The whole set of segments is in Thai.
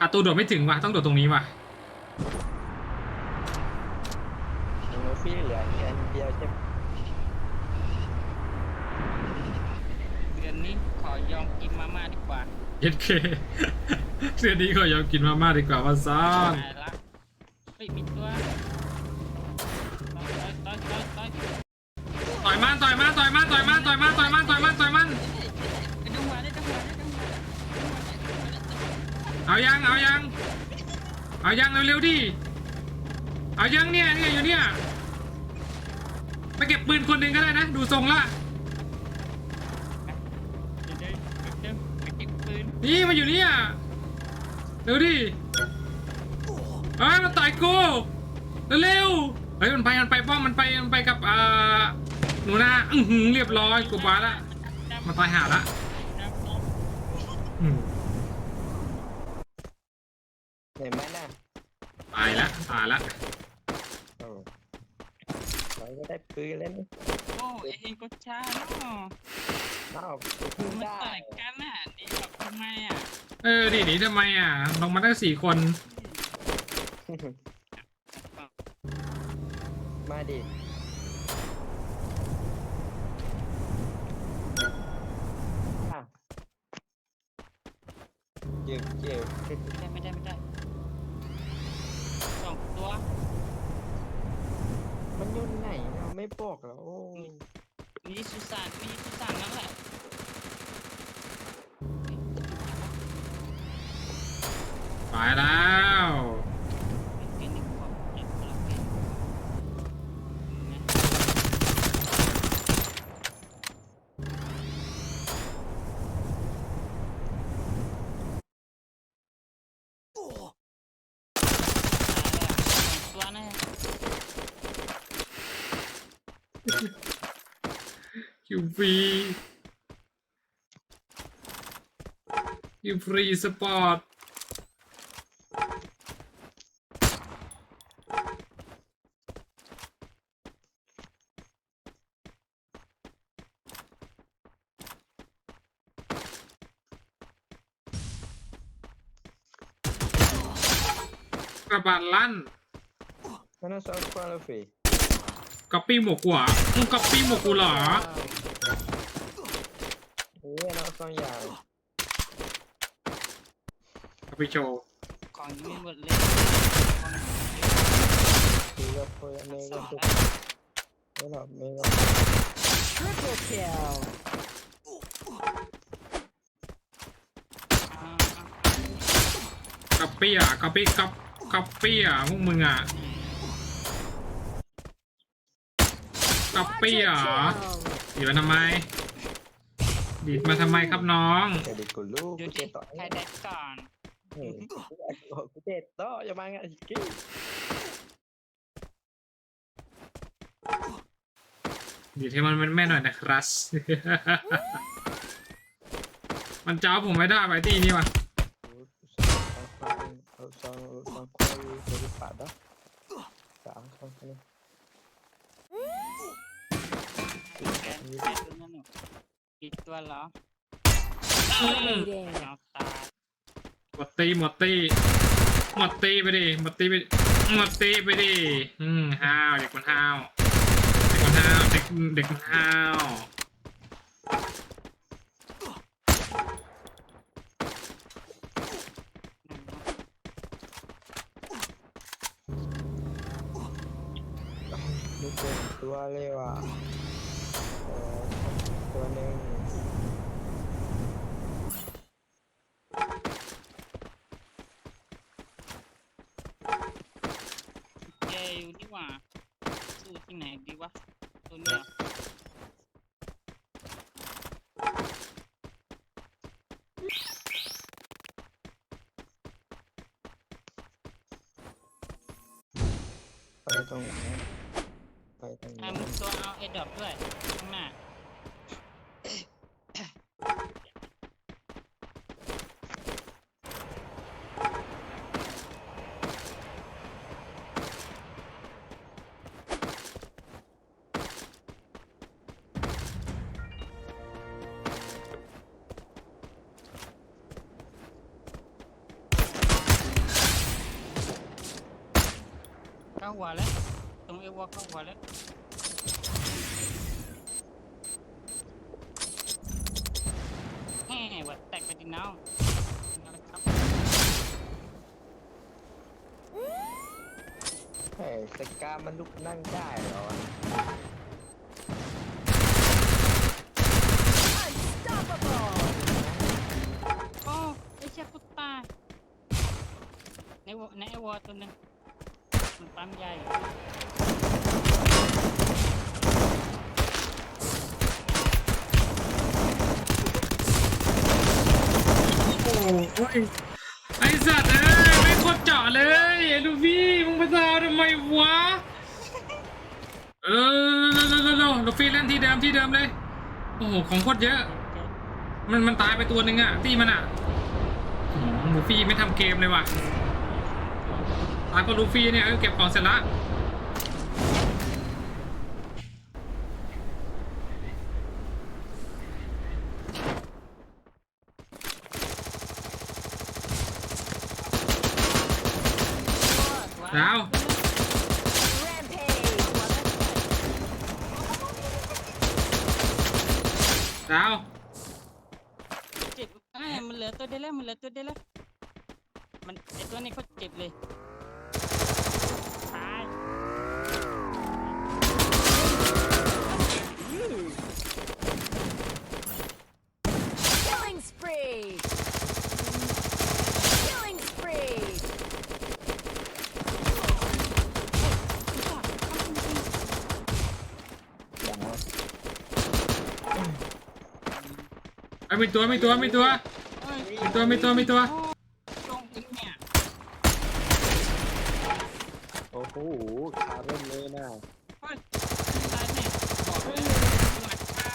อาตูโดดไม่ถึงว่ะต้องโดดตรงนี้ว่ะมีโนฟี่เหลืออีกอันเดียวใช่ไหมเดือนนี้ขอยอมกินมาม่าดีกว่าเย็ดเคเสื้อนี้ก็ยอมกินมาม่าดีกว่าว่าซ่อนตายละเฮ้ยมีตัวต่อยต่อยต่อยต่อยต่อย ต่อยมันต่อยมัน เอายังเอายังเอายังเร็วๆดิเอายังเนี่ยเนี่ยอยู่เนี่ยไปเก็บปืนคนหนึ่งก็ได้นะ ดูทรงละเดี๋ยวเดี๋ยวไปเก็บปืนนี่มันอยู่เนี่ยเร็วดิเฮ้ยมันต่อยกูเร็วๆเฮ้ยมันไปมันไปป้อมมันไปมันไปกับอ่าหนูนาอื้อหือเรียบร้อยกูบาละมันตายหาละ อืม เห็นไหมน่ะตายละตายละโอ้เราก็ได้ปืนแล้วนี่โอ้ไอ้เฮงก็ช้าเนาะอ้าวปืนมันได้ต่อยกันน่ะนี่แบบทำไมอะเออดิหนีทำไมอะ ลงมาตั้งสี่คน มาดิอะเจ็บเจ็บได้ไม่ได้ไม่ได้สอง ตัว มันอยู่ไหนเราไม่บอกแล้วโอ้มีสุสานมีสุสานนั่นแหละตายแล้วเป็นหนึ่งของเจ็ดคนละเป็นนะตัว UV You freeze apart. Kebalan. Mana soal apa, Kopi mau kuah. kopi mau kuah. ฮ้ยน้องสองอย่างเอาไปโชว์ของมีหมดเลยคือกับเพื่อนเมย์สกัอบงทุกแล้วไม่หรอกเมย์ก็ Triple kill. อ่าก๊อปปี้อะก๊อปปี้ก๊อปก๊อปปี้อะพวกมึงอะก๊อปปี้อะ Kill. ดีดมาทำไม ดีดมาทำไมครับน้องเดี๋ยวดิกูลูกดูกูดิเจ็บต่อใครได้ก่อน เฮ้ยกูเจ็บต่ออย่ามางั้นกี้ดีดให้มันแม่นๆหน่อยนะครับ มันจ้าผมไม่ได้ไปที่นี่ว่ะเอาสองสองคนจะได้ปาดนะสามคนเลยแกแกตัวนั้นหนู อีกตัวเหรอ Dominating. เอาตายหมดตีหมดตีหมดตีไปดิหมดตีไปหมดตีไปดิอืมห้าวเด็กมันห้าวเด็กมันห้าวเด็กเด็กมันห้าวมีเป็นตัวเลยว่ะเออตัวหนึ่ง แกอยู่นี่หว่าสู้ที่ไหนดีวะตัวเนี้ย ไป ตรงไหนไปตรงไหน อะมึงตัวเอาเอ็ดดอปด้วยข้างหน้าาหัวแล้ว ตรงเอวอเข้าหัวแล้ว แห่วัดแตกไปดิน้องเอาละครับเฮ้ยสกามันลุกนั่งได้เหรอวะ Unstoppable. โอ้ไอ้เชี่ยกูตายในวอในไอวอตัวหนึงมัน ปั๊มใหญ่โอ้ยไอสัตว์เอ้ยไม่โคตรเจาะเลยไอ้ลูฟี่มึงไปซาวทำไมวะเออเร็วเร็วเร็วเร็วลูฟี่เล่นที่เดิมที่เดิมเลย โอ้โหของโคตรเยอะ มันมันตายไปตัวหนึ่งอะตีมันอะโอ้โหลูฟี่ไม่ทำเกมเลยว่ะ ตายเพราะลูฟี่เนี่ยเออเก็บของเสร็จละดาว Rampage. ดาวเจ็บไอ้ยมันเหลือตัวเดียวแล้วมันเหลือตัวเดียวแล้วมันไอตัวนี้เขาเจ็บเลย spree. Killing spree. อย่างวะไอ้ยมีตัวมีตัวมีตัวเอ้ยมีตัวมีตัวมีตัวลงอีกเนี่ยโอ้โหขาเริ่มเลยนะ เฮ้ยตายเนี่ยบอกเลยหลักคา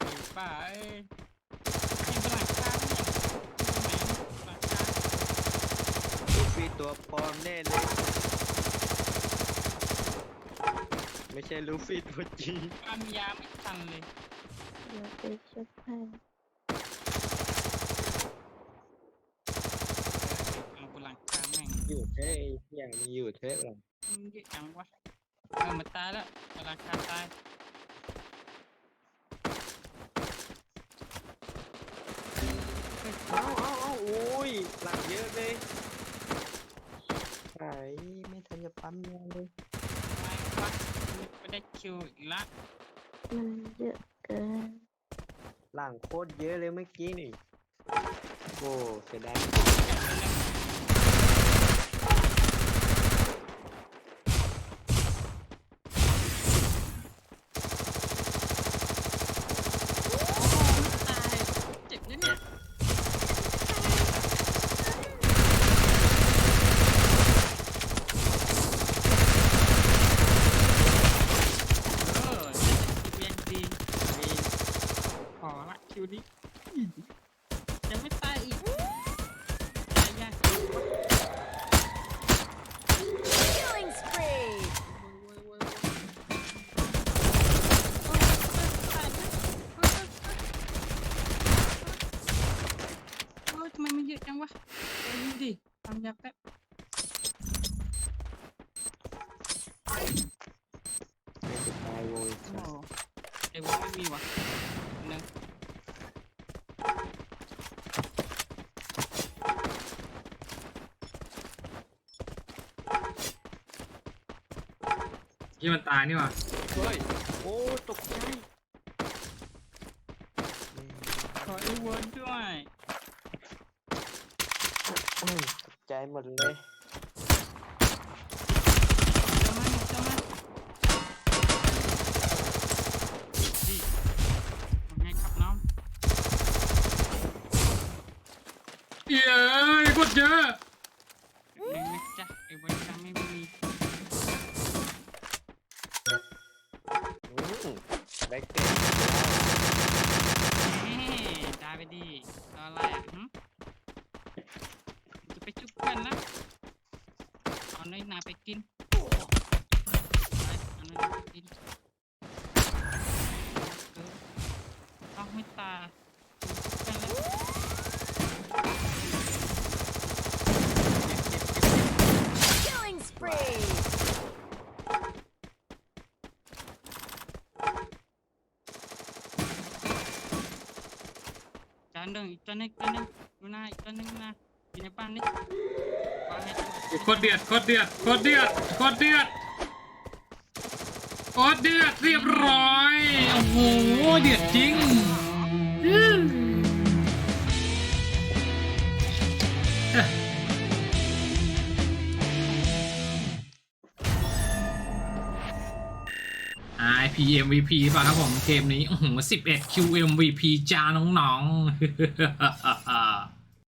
ไอ้ป้าเอ้ยไอ้หลักคาเนี่ยแหมหลักคา ลูฟี่ตัวปลอมแน่เลย ไม่ใช่ลูฟี่ตัวจริงปั๊มยาไม่ทันเลยเดี๋ยวไปชุบให้เอากูหลังคาแม่งอยู่เท่อย่างมีอยู่เท่หรอมึงเยอะจังวะเออมันตายแล้วเอาหลังคาตายเอาเอาเอาอุ้ยหลังเยอะเลยไอ้ไม่ทันจะปั๊มยาเลยทำไมวะ ไม่ได้คิวอีกละมันเยอะเกินหลังโคตรเยอะเลยเมื่อกี้นี่ โอ้เสียดาย ตายเจ็บนะเนี่ย เออเรียนดีมีพ อละคิวนี้ยังไม่ตายอีกตายยาก Killing spree. โอ้ยทำไมมันเยอะจังวะเดี๋ยวดูดิทำยาแป๊บไม่จะตายโว้ยโอ้ไอ้วะไม่มีวะ ที่มันตายนี่หว่าเฮ้ยโอ้ตกใจขอไอ้วอนด้วยอืมตกใจหมดเลยเจ้ามันเจ้ามันดิว่าไงครับน้อง เย้ยโคตรเยอะ เลยนาไปกินเอาเลยไปกินเออเอาไม่ตาจานหนึ่งอีจานหนึ่งจานหนึ่งดูหน้ากจานหนึ่งนะอยู่ในบ้านนี่ โคตรเดือดโคตรเดือดโคตรเดือดโคตรเดือดโคตรเดือดเรียบร้อย โอ้โห เดือดจริงอืมเอ๊ะ IP MVP ป่ะครับผมเกมนี้ โอ้โห11 Q MVP จ้าน้องๆ